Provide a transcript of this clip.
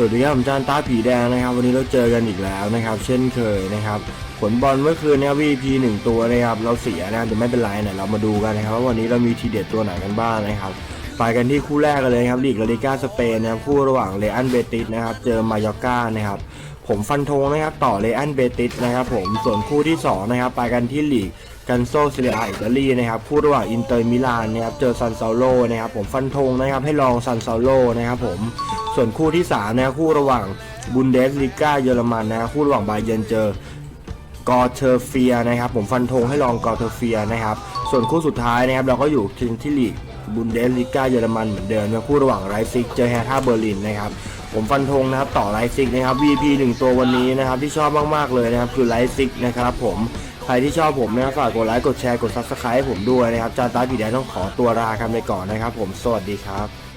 สวัสดีครับผมจานตาผีแดงนะครับ วันนี้เราเจอกันอีกแล้วนะครับ เช่นเคยนะครับ ผลบอลเมื่อคืนเนะครับ VP หนึ่งตัวนะครับเราเสียนะแต่ไม่เป็นไรเนี่ยเรามาดูกันนะครับว่าวันนี้เรามีทีเด็ดตัวไหนกันบ้างนะครับไปกันที่คู่แรกกันเลยครับลีกลาลิก้าสเปนนะครับคู่ระหว่างเรอันเบติสนะครับเจอมายอร์ก้านะครับผมฟันธงนะครับต่อเรอันเบติสนะครับผมส่วนคู่ที่สองนะครับไปกันที่ลีกกันโซเซียอิตาลีนะครับคู่ระหว่างอินเตอร์มิลานนะครับเจอซันเซาโลนะครับผมฟันธงนะครับให้ลองซันเซาโลนะครับผม ส่วนคู่ที่3นะคู่ระหว่างบุนเดสลิก้าเยอรมันนะคู่ระหว่างไบเยนเจอกอเทอร์เฟียนะครับผมฟันธงให้ลองกอเทอร์เฟียนะครับส่วนคู่สุดท้ายนะครับเราก็อยู่ทีมที่ลีกบุนเดสลิก้าเยอรมันเหมือนเดิมนะคู่ระหว่างไรซิกเจอแฮท่าเบอร์ลินนะครับผมฟันธงนะครับต่อไรซิกนะครับ VP หนึ่งตัววันนี้นะครับที่ชอบมากๆเลยนะครับคือไรซิกนะครับผมใครที่ชอบผมนะครับฝากกดไลค์กดแชร์กด subscribe ให้ผมด้วยนะครับจานตาผีแดงต้องขอตัวลากันไปก่อนนะครับ ผมสวัสดีครับ